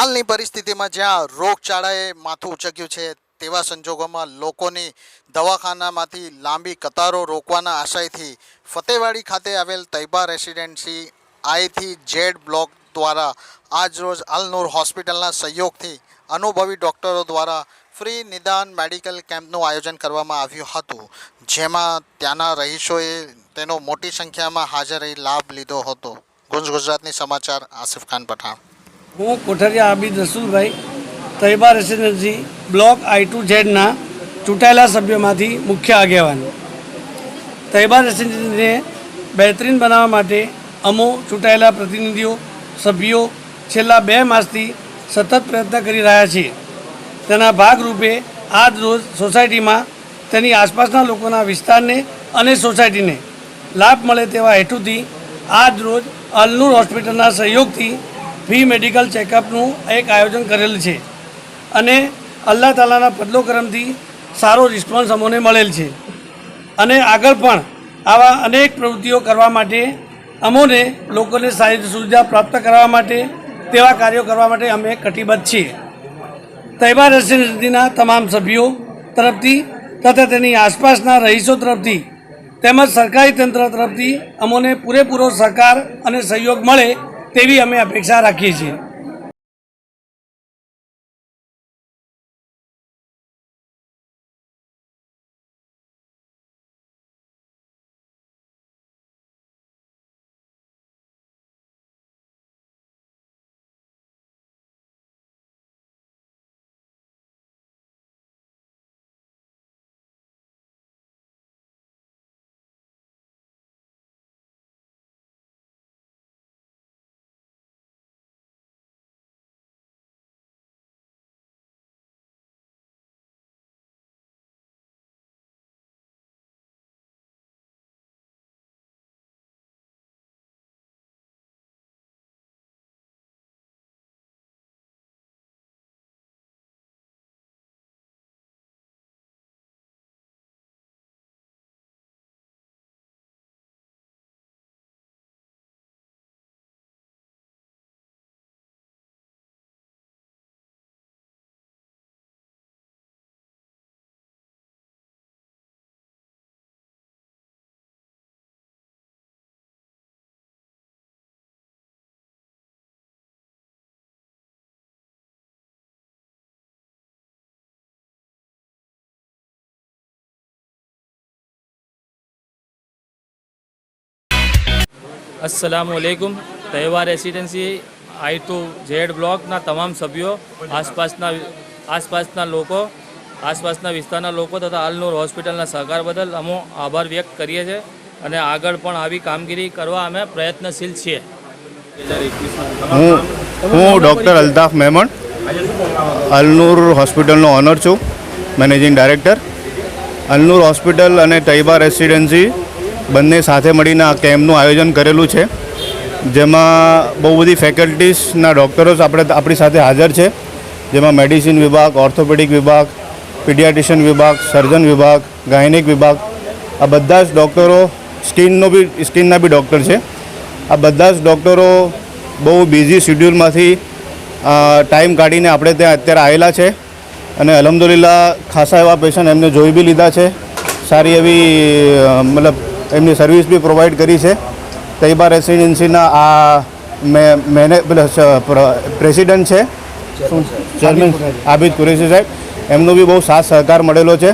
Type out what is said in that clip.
હાલની પરિસ્થિતિમાં જ્યાં રોગચાળાએ માથું ઉચક્યું છે, તેવા સંજોગોમાં લોકોની દવાખાનામાંથી લાંબી કતારો રોકવાના આશયથી ફતેવાડી ખાતે આવેલ તૈબા રેસિડેન્સી આઈથી જેડ બ્લોક દ્વારા આજરોજ અલનૂર હોસ્પિટલના સહયોગથી અનુભવી ડૉક્ટરો દ્વારા ફ્રી નિદાન મેડિકલ કેમ્પનું આયોજન કરવામાં આવ્યું હતું, જેમાં ત્યાંના રહીશોએ તેનો મોટી સંખ્યામાં હાજર રહી લાભ લીધો હતો. ગુંજ ગુજરાતની સમાચાર આસિફ ખાન પઠાણ. હું Kothariya Abid Rasulbhai Taiba residency, block I to ઝેડના ચૂંટાયેલા સભ્યોમાંથી મુખ્ય આગેવાન. તૈબા રેસિડેન્સીને બહેતરીન બનાવવા માટે અમો ચૂંટાયેલા પ્રતિનિધિઓ, સભ્યો છેલ્લા બે માસથી સતત પ્રયત્ન કરી રહ્યા છીએ તેના ભાગરૂપે આજ રોજ સોસાયટીમાં તેની આસપાસના લોકોના વિસ્તારને અને સોસાયટીને લાભ મળે તેવા હેતુથી આજ રોજ અલનૂર હોસ્પિટલના સહયોગથી ફ્રી મેડિકલ ચેકઅપનું એક આયોજન કરેલ છે અને અલ્લાહ તાલાના પદલો કરમથી સારો રિસ્પોન્સ અમોને મળેલ છે. અને આગળ પણ આવા અનેક પ્રવૃત્તિઓ કરવા માટે અમોને લોકોને સારી સુવિધા પ્રાપ્ત કરવા માટે, તેવા કાર્યો કરવા માટે અમે કટિબદ્ધ છીએ. તૈબા રેસિડેન્સીના તમામ સભ્યો તરફથી તથા તેની આસપાસના રહીશો તરફથી તેમજ સરકારી તંત્ર તરફથી અમોને પૂરેપૂરો સહકાર અને સહયોગ મળે તેવી અમે અપેક્ષા રાખીએ છીએ. અસલામુઅલૈકુમ તહેવાર રેસિડેન્સી આઈ ટુ ઝેડ બ્લોકના તમામ સભ્યો, આસપાસના આસપાસના લોકો, આસપાસના વિસ્તારના લોકો તથા અલનૂર હોસ્પિટલના સહકાર બદલ અમો આભાર વ્યક્ત કરીએ છીએ અને આગળ પણ આવી કામગીરી કરવા અમે પ્રયત્નશીલ છીએ. હું હું ડૉક્ટર અલ્તાફ મહેમણ અલનૂર હોસ્પિટલનો ઓનર છું મેનેજિંગ ડાયરેક્ટર અલનૂર હોસ્પિટલ અને તૈબા રેસિડેન્સી બંને સાથે મળીને આ કેમ્પનું આયોજન કરેલું છે. જેમાં બહુ બધી ફેકલ્ટીઝના ડૉક્ટરો આપણે આપણી સાથે હાજર છે. જેમાં મેડિસિન વિભાગ, ઓર્થોપેડિક વિભાગ, પીડિયાટ્રિશિયન વિભાગ, સર્જન વિભાગ, ગાયનિક વિભાગ, આ બધા જ ડૉક્ટરો સ્કિનનો બી, સ્કિનના બી ડૉક્ટર છે. આ બધા જ ડૉક્ટરો બહુ બિઝી શિડ્યુલમાંથી ટાઈમ કાઢીને આપણે ત્યાં અત્યારે આવેલા છે. અને અલહમદુલિલ્લા ખાસા એવા પેશન્ટ એમને જોઈ બી લીધા છે. સારી એવી મતલબ એમની સર્વિસ બી પ્રોવાઈડ કરી છે. તૈબા રેસિડેન્સીના આ મે- મેને પ્રેસિડેન્ટ છે. ચેરમેન આબિદ કુરેશી સાહેબ. એમનો બી બહુ સાથ સહકાર મળેલો છે.